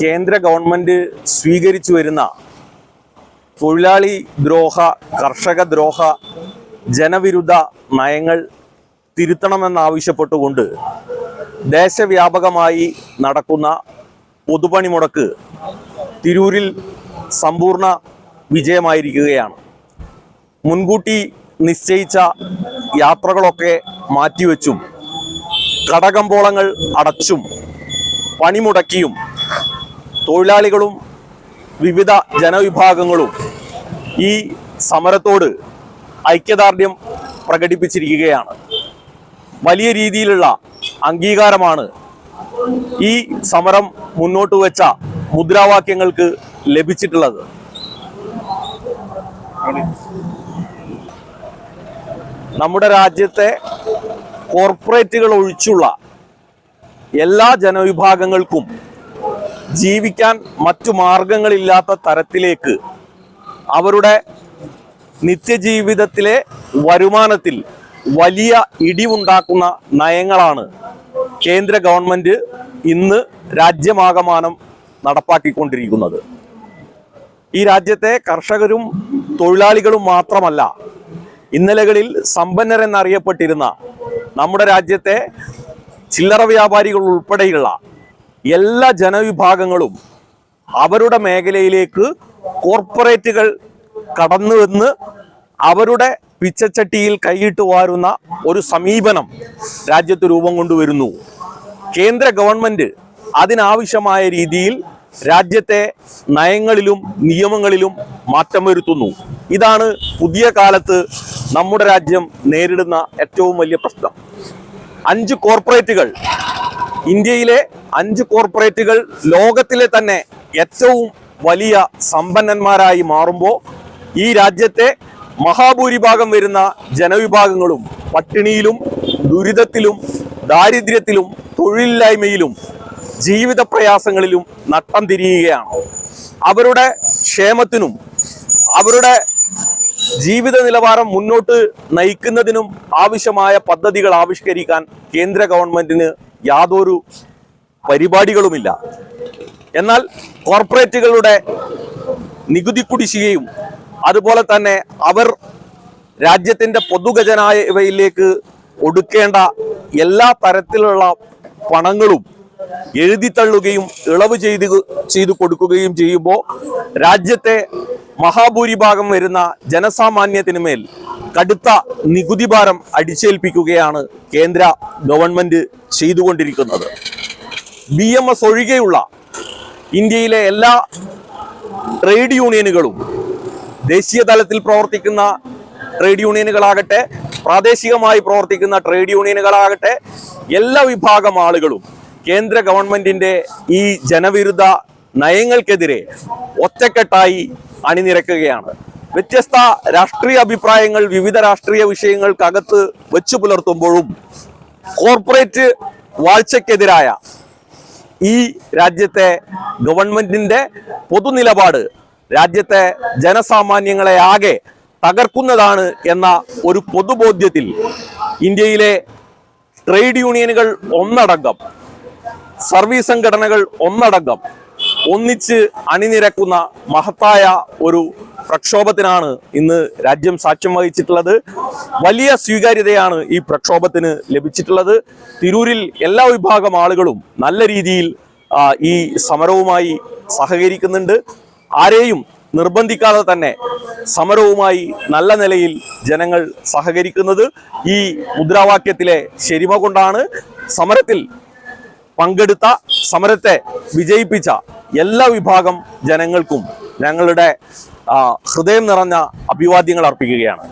കേന്ദ്ര ഗവൺമെന്റ് സ്വീകരിച്ചു വരുന്ന തൊഴിലാളി ദ്രോഹ കർഷക ദ്രോഹ ജനവിരുദ്ധ നയങ്ങൾ തിരുത്തണമെന്നാവശ്യപ്പെട്ടുകൊണ്ട് ദേശവ്യാപകമായി നടക്കുന്ന പൊതുപണിമുടക്ക് തിരൂരിൽ സമ്പൂർണ വിജയമായിരിക്കുകയാണ്. മുൻകൂട്ടി നിശ്ചയിച്ച യാത്രകളൊക്കെ മാറ്റിവെച്ചും കടകമ്പോളങ്ങൾ അടച്ചും പണിമുടക്കിയും തൊഴിലാളികളും വിവിധ ജനവിഭാഗങ്ങളും ഈ സമരത്തോട് ഐക്യദാർഢ്യം പ്രകടിപ്പിച്ചിരിക്കുകയാണ്. വലിയ രീതിയിലുള്ള അംഗീകാരമാണ് ഈ സമരം മുന്നോട്ട് വെച്ച മുദ്രാവാക്യങ്ങൾക്ക് ലഭിച്ചിട്ടുള്ളത്. നമ്മുടെ രാജ്യത്തെ കോർപ്പറേറ്റുകൾ ഒഴിച്ചുള്ള എല്ലാ ജനവിഭാഗങ്ങൾക്കും ജീവിക്കാൻ മറ്റു മാർഗങ്ങളില്ലാത്ത തരത്തിലേക്ക് അവരുടെ നിത്യജീവിതത്തിലെ വരുമാനത്തിൽ വലിയ ഇടിവുണ്ടാക്കുന്ന നയങ്ങളാണ് കേന്ദ്ര ഗവൺമെന്റ് ഇന്ന് രാജ്യമാകമാനം നടപ്പാക്കിക്കൊണ്ടിരിക്കുന്നത്. ഈ രാജ്യത്തെ കർഷകരും തൊഴിലാളികളും മാത്രമല്ല ഇന്നലകളിൽ സമ്പന്നരെന്നറിയപ്പെട്ടിരുന്ന നമ്മുടെ രാജ്യത്തെ ചില്ലറ വ്യാപാരികൾ ഉൾപ്പെടെയുള്ള എല്ലാ ജനവിഭാഗങ്ങളും അവരുടെ മേഖലയിലേക്ക് കോർപ്പറേറ്റുകൾ കടന്നു വന്ന് അവരുടെ പിച്ചച്ചട്ടിയിൽ കൈയിട്ട് വാരുന്ന ഒരു സമീപനം രാജ്യത്ത് രൂപം കൊണ്ടുവരുന്നു. കേന്ദ്ര ഗവൺമെന്റ് അതിനാവശ്യമായ രീതിയിൽ രാജ്യത്തെ നയങ്ങളിലും നിയമങ്ങളിലും മാറ്റം വരുത്തുന്നു. ഇതാണ് പുതിയ കാലത്ത് നമ്മുടെ രാജ്യം നേരിടുന്ന ഏറ്റവും വലിയ പ്രശ്നം. അഞ്ച് കോർപ്പറേറ്റുകൾ ഇന്ത്യയിലെ അഞ്ച് കോർപ്പറേറ്റുകൾ ലോകത്തിലെ തന്നെ ഏറ്റവും വലിയ സമ്പന്നന്മാരായി മാറുമ്പോൾ ഈ രാജ്യത്തെ മഹാഭൂരിഭാഗം വരുന്ന ജനവിഭാഗങ്ങളും പട്ടിണിയിലും ദുരിതത്തിലും ദാരിദ്ര്യത്തിലും തൊഴിലില്ലായ്മയിലും ജീവിത പ്രയാസങ്ങളിലും നട്ടം തിരിയുകയാണ്. അവരുടെ ക്ഷേമത്തിനും അവരുടെ ജീവിത നിലവാരം മുന്നോട്ട് നയിക്കുന്നതിനും ആവശ്യമായ പദ്ധതികൾ ആവിഷ്കരിക്കാൻ കേന്ദ്ര ഗവൺമെന്റിന് യാതൊരു പരിപാടികളുമില്ല. എന്നാൽ കോർപ്പറേറ്റുകളുടെ നികുതി കുടിശ്ശികയും അതുപോലെ തന്നെ അവർ രാജ്യത്തിന്റെ പൊതുഖജനായവയിലേക്ക് ഒടുക്കേണ്ട എല്ലാ തരത്തിലുള്ള പണങ്ങളും എഴുതിത്തള്ളുകയും ഇളവ് ചെയ്ത് ചെയ്തു കൊടുക്കുകയും ചെയ്യുമ്പോൾ രാജ്യത്തെ മഹാഭൂരിഭാഗം വരുന്ന ജനസാമാന്യത്തിന് മേൽ കടുത്ത നികുതി ഭാരം അടിച്ചേൽപ്പിക്കുകയാണ് കേന്ദ്ര ഗവൺമെന്റ് ചെയ്തുകൊണ്ടിരിക്കുന്നത്. ബി എം എസ് ഒഴികെയുള്ള ഇന്ത്യയിലെ എല്ലാ ട്രേഡ് യൂണിയനുകളും ദേശീയ തലത്തിൽ പ്രവർത്തിക്കുന്ന ട്രേഡ് യൂണിയനുകളാകട്ടെ പ്രാദേശികമായി പ്രവർത്തിക്കുന്ന ട്രേഡ് യൂണിയനുകളാകട്ടെ എല്ലാ വിഭാഗം ആളുകളും കേന്ദ്ര ഗവൺമെന്റിന്റെ ഈ ജനവിരുദ്ധ നയങ്ങൾക്കെതിരെ ഒറ്റക്കെട്ടായി അണിനിരക്കുകയാണ്. വ്യത്യസ്ത രാഷ്ട്രീയ അഭിപ്രായങ്ങൾ വിവിധ രാഷ്ട്രീയ വിഷയങ്ങൾക്കകത്ത് വെച്ചു പുലർത്തുമ്പോഴും കോർപ്പറേറ്റ് വാഴ്ചക്കെതിരായ ഈ രാജ്യത്തെ ഗവൺമെന്റിന്റെ പൊതുനിലപാട് രാജ്യത്തെ ജനസാമാന്യങ്ങളെ ആകെ തകർക്കുന്നതാണ് എന്ന ഒരു പൊതുബോധ്യത്തിൽ ഇന്ത്യയിലെ ട്രേഡ് യൂണിയനുകൾ ഒന്നടങ്കം സർവീസ് സംഘടനകൾ ഒന്നടങ്കം ഒന്നിച്ച് അണിനിരക്കുന്ന മഹത്തായ ഒരു പ്രക്ഷോഭത്തിനാണ് ഇന്ന് രാജ്യം സാക്ഷ്യം വഹിച്ചിട്ടുള്ളത്. വലിയ സ്വീകാര്യതയാണ് ഈ പ്രക്ഷോഭത്തിന് ലഭിച്ചിട്ടുള്ളത്. തിരൂരിൽ എല്ലാ വിഭാഗം ആളുകളും നല്ല രീതിയിൽ ഈ സമരവുമായി സഹകരിക്കുന്നുണ്ട്. ആരെയും നിർബന്ധിക്കാതെ തന്നെ സമരവുമായി നല്ല നിലയിൽ ജനങ്ങൾ സഹകരിക്കുന്നത് ഈ മുദ്രാവാക്യത്തിലെ ശരിമ കൊണ്ടാണ്. സമരത്തിൽ പങ്കെടുത്ത സമരത്തെ വിജയിപ്പിച്ച എല്ലാ വിഭാഗം ജനങ്ങൾക്കും ഞങ്ങളുടെ ഹൃദയം നിറഞ്ഞ അഭിവാദ്യങ്ങൾ അർപ്പിക്കുകയാണ്.